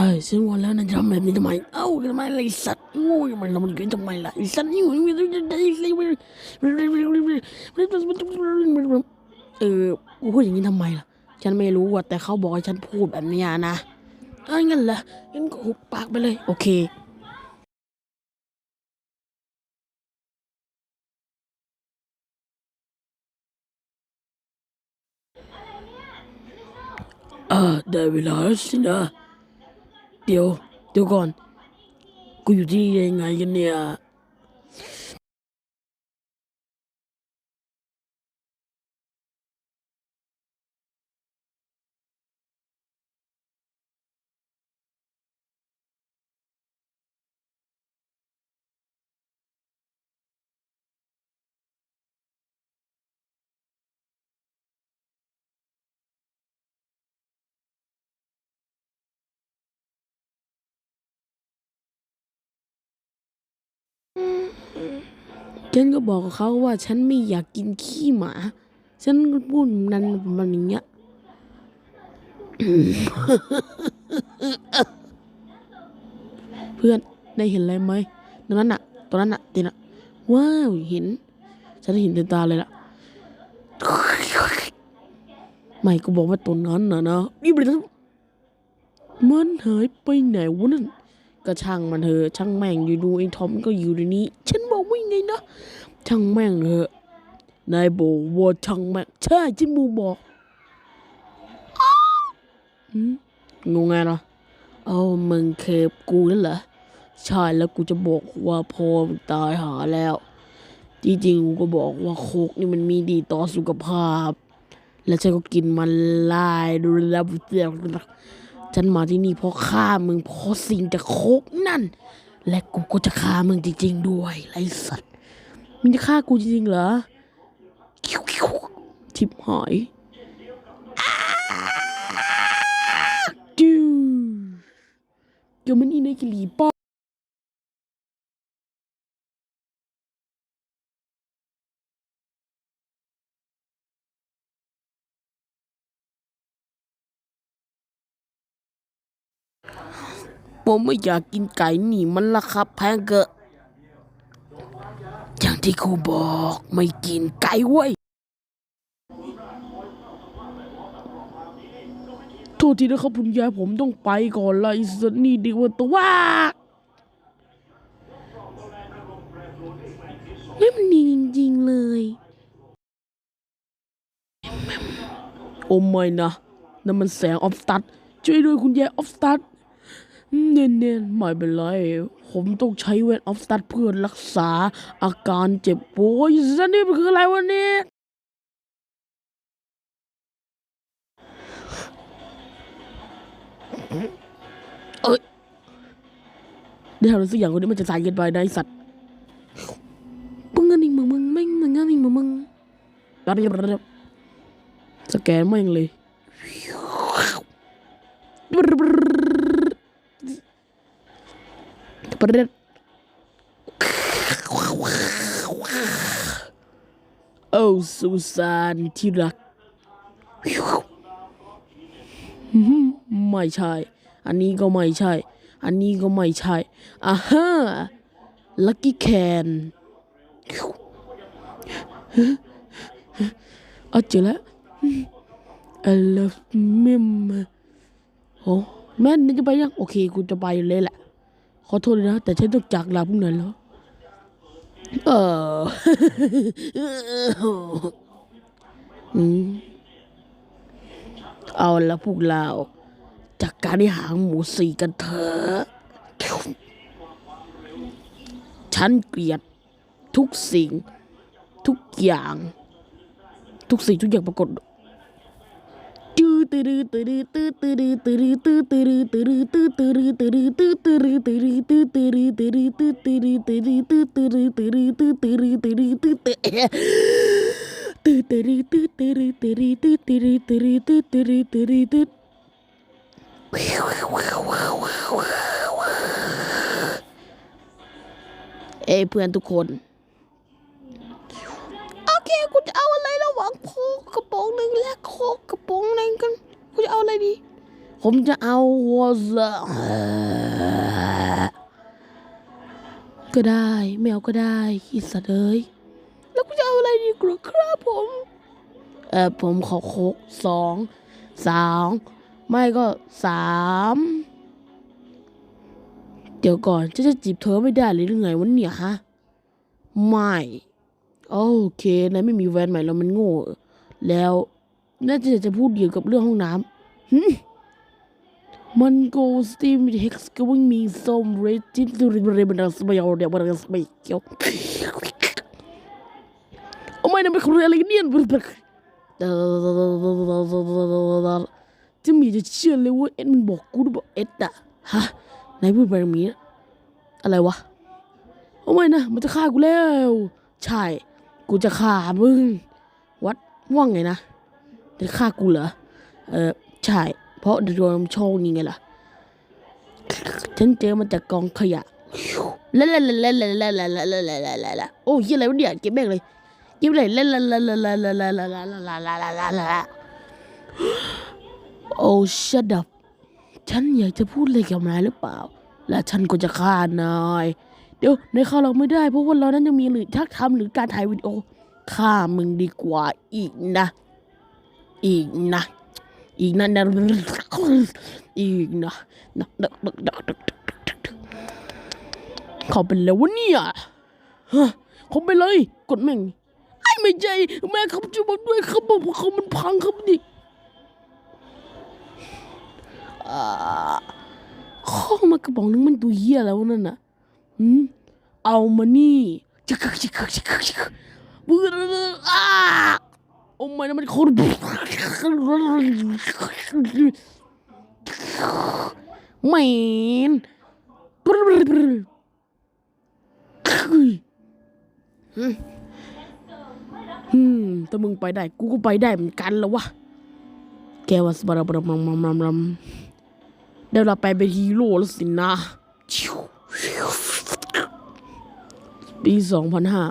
ช่ซื้อวันแล้วนะจทำแบบนี้ทำไม เอ้าทำไมอะไรสัตว์งูทำไมเรามันเกิดทำไมล่ะสัตว์นี่มันไม่ได้ได้เลยเออกูพูดอย่างนี้ทำไมล่ะ ฉันไม่รู้ว่ะแต่เขาบอกให้ฉันพูดแบบนี้นะเอ้ยงั้นเหรองั้นก็หุบปากไปเลย โอเคเออได้เวลาแล้วสินะ เดี๋ยว เดี๋ยวก่อน กูอยู่ที่ยังไงกันเนี่ย ฉันก็บอกกับเขาว่าฉันไม่อยากกินขี้หมา ฉันก็พูดนั้นประมาณอย่างเงี้ย เพื่อนได้เห็นอะไรไหมตรงนั้นน่ะตรงนั้นน่ะเต็นน่ะ ว้าวเห็น ฉันเห็นเต็มตาเลยล่ะ ไม่ก็บอกว่าตัวนั้นน่ะนะนี่เป็นมันหายไปไหนวะนั่น ก็ช่างมันเถอะช่างแม่งอยู่ดูไอ้ทอมก็อยู่ในนี้ ฉันบอกว่างไงนะช่างแม่งเถอะนายบอกว่าช่างแม่งใช่จิมูบอกงงไงล่ะเอามึงเคบกูนั่นเหละใช่แล้วกูจะบอกว่าพ่อตายหาแล้ว จริงๆกูก็บอกว่าโคกนี่มันมีดีต่อสุขภาพ และฉันก็กินมันลายดูแล้วเสียง ฉันมาที่นี่เพราะฆ่ามึงเพราะสิ่งจะโคกนั่น และกูก็จะฆ่ามึงจริงๆด้วยไรสัตว์มึงจะฆ่ากูจริงๆเหรอทิบหอยจูอยู่มันนี่ในกิลีป้อ ผมไม่อยากกินไก่นี่มันละครับแพงเกอนอย่างที่ครูบอกไม่กินไก่เว้ย โทษทีนะครับคุณยายผมต้องไปก่อนละอิสส์นี่ดีกว่าตัวนี่มันดีจริงๆเลย โอ้ไม่นะนั่นมันแสงออฟสตัดช่วยด้วยคุณยายออฟสตัด เนียนๆไม่เป็นไร ผมต้องใช้เวทออฟสตัดเพื่อรักษาอาการเจ็บป่วยซันี่มันคืออะไรวันนี้ เอ้ยเดี๋ยวเราสักอย่างคนนี้มันจะสายเกินไปได้สัตว์มึงอันนี้มึงมึงไม่มึงอันนี้มึงมึงตอนนี้สแกนไม่ยังเลย ประเด็โอ้สุสานที่รัก ไม่ใช่ อันนี้ก็ไม่ใช่ อันนี้ก็ไม่ใช่อ่าฮะลักกี้แคนเอเจอแล้ว I love m โอ้แม่นี่จะไปยัง โอเคกูจะไปเลยแหละ ขอโทษนะ แต่ฉันต้องจากลาพวกนั้นแล้ว เอออืเอาละพวกเราจากการที่หางหมูสีกันเถอะฉันเกลียดทุกสิ่ง ทุกอย่าง ทุกสิ่งทุกอย่างปรากฏ เอ้เพื่อนทุกคน กูจะเอาอะไรระหว่างโคกระป๋องหนึ่งและโคกระป๋องหนึ่งกันกูจะเอาอะไรดี ผมจะเอาหัวเสือก็ได้แมวก็ได้อิตว์เอ้ยแล้วกูจะเอาอะไรดีกรครับผมเออผมขอโคกสองสองไม่ก็สามเดี๋ยวก่อนจะจะจีบเธอไม่ได้หรือไงวันเนี่ยฮะ ไม่ โอเคนายไม่มีแฟนใหม่แล้วมันโง่ แล้วน่าจะจะพูดเกี่ยวกับเรื่องห้องน้ำมันโกสตีมเฮกส์ก็วิ่งมีส้มเรจิตสุริบริบันดัสมัยเอาเดียวบันดัสมัยเกี่ยวโอ้ไม่นะเป็นคนอะไรกันเนี่ยจะมีจะเชื่อเลยว่าเอ็ดมันบอกกูหรือเปล่าเอ็ดอะฮะนายพูดแบบนี้นะอะไรวะโอ้ไม่นะมันจะฆ่ากูแล้ว ใช่ กูจะฆ่ามึง วัดว่าไงนะจะฆ่ากูเหรอ เออใช่ เพราะโดนโชคนี่ไงล่ะ ฉันเจอมันจากกองขยะละละละละละละละละละละละละละโอ้ยอะไรวะเนี่ยเก็บแม่งเลยเก็บเลยเละละละละละละละละละละละละละละละโอ้ shut up ฉันอยากจะพูดอะไรกับนายหรือเปล่า และฉันก็จะฆ่านาย เดี๋ยวในข่าวเราไม่ได้ เพราะว่าเรานั้นยังมีหรือทักทำหรือการถ่ายวิดีโอฆ่ามึงดีกว่าอีกนะ อีกนะ อีกนะนะอีกนะนะนะนะนะนะเขาเป็นแล้ววะเนี่ยฮะเขาไปเลย กดแม่งไอ้ไม่ใจแม่เขาจะบอกด้วยเขาบอกว่าเขามันพังครับดิอ่าข้อมากระป๋องนึงมันตัวเหี้ยแล้วนั่นน่ะ หืมเอามานี่จิกกจิกกจิกกจิกกบูดอ้าโอ้ไม่นะมันโคตรแมนอืมถ้ามึงไปได้ กูก็ไปได้เหมือนกันแล้ววะ แกว่าสบารบรมัมมัมมัมเดี๋ยวเราไปเป็นฮีโร่แล้วสินะชิว ปีสองพันห้า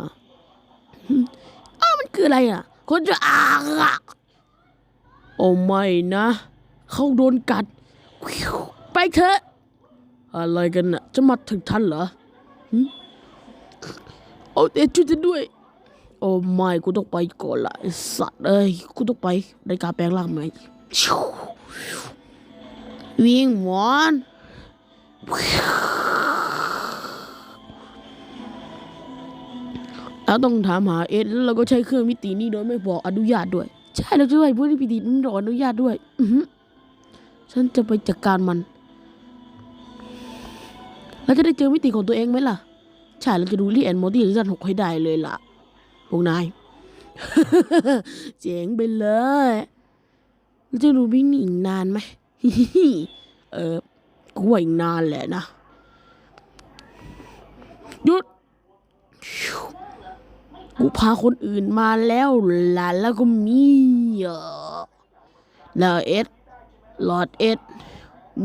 อ้าวมันคืออะไรอะ คนจะอาอะโอ้ไม่นะ เขาโดนกัด ไปเถอะ อะไรกันน่ะ จะมาถึงทันเหรอหึเอาเอ็ดช่วยฉันด้วย โอ้ไม่กูต้องไปก่อนละสัตว์เอ้ยกูต้องไปในการแปลงร่างไหมวิ่งหมอน แล้วต้องถามหาเอ็ดแล้วเราก็ใช้เครื่องมิตินี้โดยไม่บอกอนุญาตด้วย ใช่เราจะด้วยพวกมิตินี้ไม่บออนุญาตด้วย อืฉันจะไปจัดการมัน แล้วจะได้เจอมิติของตัวเองไหมล่ะ ใช่เราจะดูรีแอนโมดี้ซีซั่นหกให้ได้เลยล่ะพวกนายเจ๋งไปเลยแล้วจะดูวิ่งหนีอีกนานไหมเออกูว่าอีกนานแหละนะหยุด กูพาคนอื่นมาแล้วล่ะแล้วก็มีเออแล้วเอ็ดหลอดเอ็ด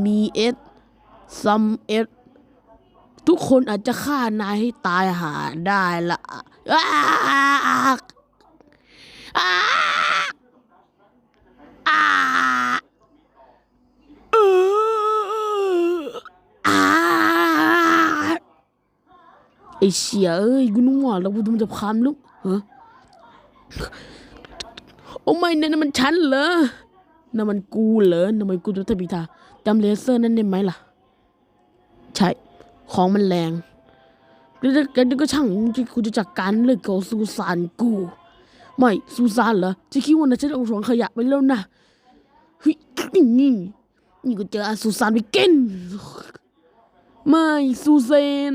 มีเอ็ดซัมเอ็ดทุกคนอาจจะฆ่านายให้ตายหาได้ละอ้ากอ้ากอ้ากเอออ้าก ไอ้ เชี่ยเอ้ยกูนึกว่าแล้วกูมันจะพามลูกฮะโอ้ไม่นั่นมันฉันเหรอนั่นมันกูเหรอทำไมกูจะทำพิธาจำเลเซอร์นั่นได้ไหมล่ะ ใช่ ของมันแรงแล้วกันก็ช่างกูจะจัดการเรื่องของซูซานกู ไม่ซูซานเหรอจะคิดว่านะฉันเอาสองขยะไปแล้วนะเฮ้ยนี่นี่นี่กูเจออาซูซานไปกินไม่ซูเซน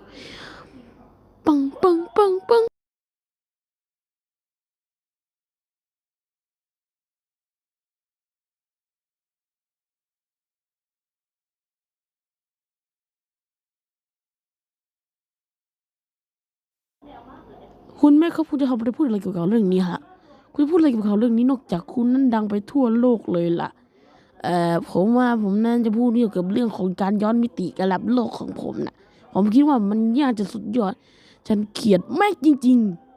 คุณแม่ครับคุณจะทำอะไรพูดอะไรเกี่ยวกับเรื่องนี้ฮะ คุณพูดอะไรเกี่ยวกับเรื่องนี้นอกจากคุณนั้นดังไปทั่วโลกเลยล่ะ เอ่อผมว่าผมนั่นจะพูดเกี่ยวกับเรื่องของการย้อนมิติกระลับโลกของผมนะผมคิดว่ามันยากจะสุดยอด ฉันเขียดม่งจริง ๆ